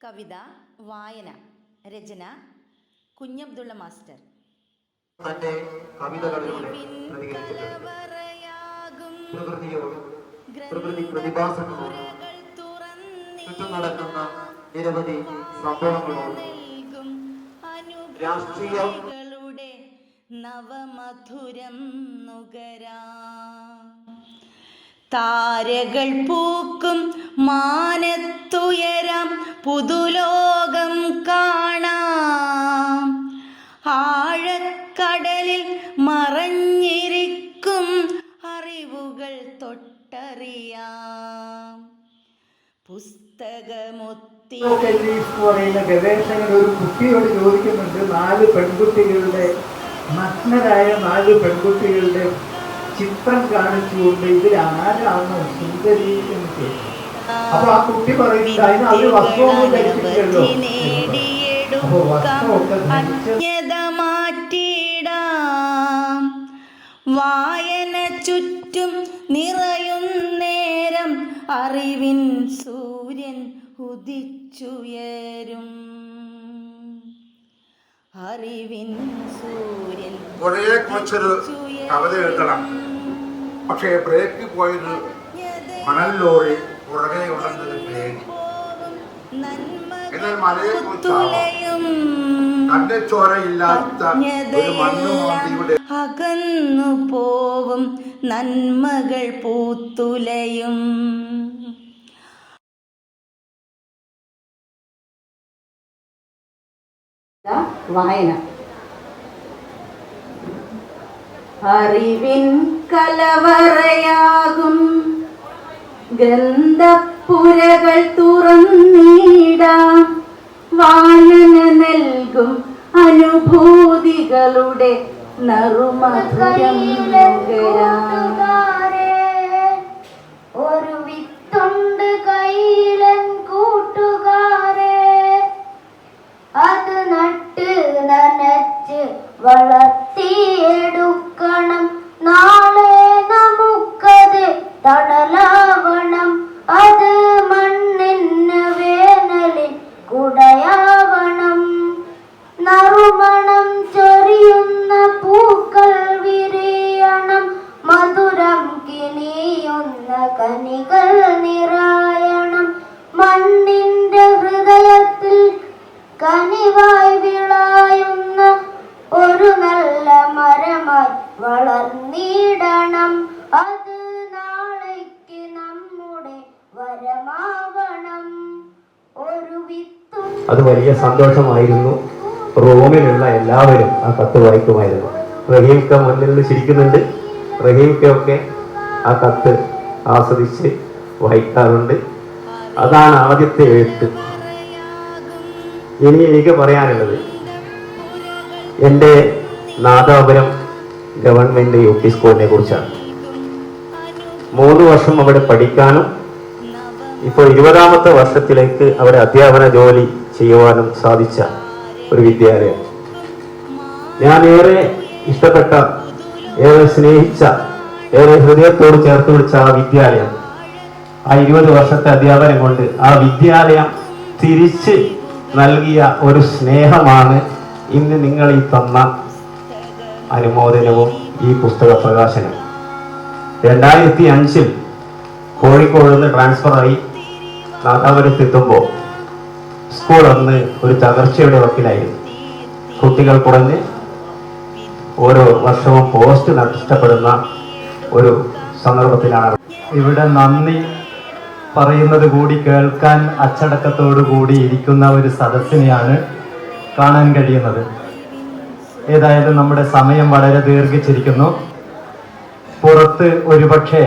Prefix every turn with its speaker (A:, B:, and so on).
A: കവിത വായന രചന കുഞ്ഞബ്ദുള്ള മാസ്റ്റർ.
B: തന്റെ കവിതകളിലൂടെ പ്രകൃതി പ്രതിഭാസങ്ങളോടും ചുറ്റും നടക്കുന്ന നിരവധി സംഭവങ്ങളോടും രാഷ്ട്രീയ
A: നവമധുരം നുകരാം. താരകൾ പൂക്കും മാനത്തുയരം പുതുലോകം കാണാം. ആഴക്കടലിൽ മറഞ്ഞിരിക്കും അറിവുകൾ തൊട്ടറിയാം. പുസ്തകമൊത്തി
C: പറയുന്ന ഗവേഷകൻ ഒരു കുട്ടിയോട് ചോദിക്കുന്നുണ്ട് നാല് പെൺകുട്ടികളുടെ നഗ്നരായ നാല് പെൺകുട്ടികളുടെ ചിത്രം കാണിച്ചുകൊണ്ട് ഇതിൽ ആരാണ് സുന്ദരി എന്ന് ചോദിച്ചു അപ്പൊ ആ കുട്ടി പറയുന്നത് അതിന് അവർ വസ്ത്രമൊന്നും ധരിച്ചിട്ടില്ലല്ലോ അപ്പൊ വസ്ത്രമൊക്കെ ധരിച്ച്
A: അജ്ഞത മാറ്റിയിടാം വായന ചുറ്റും നിറയുന്നേരം അറിവിൻ സൂര്യൻ ഉദിച്ചുയരും. അറിവിൻ സൂര്യൻ
D: കുറേ കുറച്ചൊരു കവിത എഴുതണം. പക്ഷേ ബ്രേക്ക് പോയത് മണൽ ലോറി പുറകെ ഉണ്ടെന്നത് പേടി. എന്നാൽ മലയെ കുറിച്ചും ഒരു മണ്ണുമാന്തിയുടെ
A: അകന്നു പോവും നന്മകൾ പൂത്തുലയും. വായന. അറിവിൻ കലവറയാകും ഗ്രന്ഥപ്പുരകൾ തുറന്നിടാം വായന നൽകും അനുഭൂതികളുടെ നറുമധുരം നുകരാം.
E: ഒരു വിത്തുണ്ട് കയ്യിലൻ കനികൾ നിറായണം. മണ്ണിന്റെ ഹൃദയത്തിൽ കനിവായി വിളായുന്ന ഒരു നല്ല മരമായി വളർന്നിടണം. അത് നാളേക്ക് നമ്മുടെ വരമാവണം. ഒരു വിത്തും
F: അത് വലിയ സന്തോഷമായിരുന്നു. റോമിലുള്ള എല്ലാവരും ആ കത്ത് വായിക്കുമായിരുന്നു. റഹീംക്ക മുന്നിൽ നിന്ന് ചിരിക്കുന്നുണ്ട് റഹീംക്കൊക്കെ ആ കത്ത് ആസ്വദിച്ച് വായിക്കാറുണ്ട് അതാണ് ആദ്യത്തെ എഴുത്ത്. ഇനി എനിക്ക് പറയാനുള്ളത് എന്റെ നാദാപുരം ഗവൺമെന്റ് യു പി സ്കൂളിനെ കുറിച്ചാണ്. മൂന്ന് വർഷം അവിടെ പഠിക്കാനും ഇപ്പോൾ ഇരുപതാമത്തെ വർഷത്തിലേക്ക് അവിടെ അധ്യാപന ജോലി ചെയ്യുവാനും സാധിച്ച ഒരു വിദ്യാലയം ഞാൻ ഏറെ ഇഷ്ടപ്പെട്ട ഏറെ സ്നേഹിച്ച ഏറെ ഹൃദയത്തോട് ചേർത്ത് പിടിച്ച ആ വിദ്യാലയം ആ ഇരുപത് വർഷത്തെ അധ്യാപനം കൊണ്ട് ആ വിദ്യാലയം തിരിച്ച് നൽകിയ ഒരു സ്നേഹമാണ് ഇന്ന് നിങ്ങൾ ഈ തന്ന അനുമോദനവും ഈ പുസ്തക പ്രകാശനം. രണ്ടായിരത്തി അഞ്ചിൽ കോഴിക്കോട് നിന്ന് ട്രാൻസ്ഫറായി നാദാപുരത്ത് എത്തുമ്പോൾ സ്കൂൾ അന്ന് ഒരു തകർച്ചയുടെ വക്കിലായിരുന്നു. കുട്ടികൾ കുറഞ്ഞ് ഓരോ വർഷവും പോസ്റ്റ് നഷ്ടപ്പെടുന്ന ഒരു സന്ദർഭത്തിലാണ്.
C: ഇവിടെ നന്ദി പറയുന്നത് കൂടി കേൾക്കാൻ അച്ചടക്കത്തോടു കൂടി ഇരിക്കുന്ന ഒരു സദസ്സിനെയാണ് കാണാൻ കഴിയുന്നത്. ഏതായാലും നമ്മുടെ സമയം വളരെ ദീർഘിച്ചിരിക്കുന്നു. പുറത്ത് ഒരുപക്ഷെ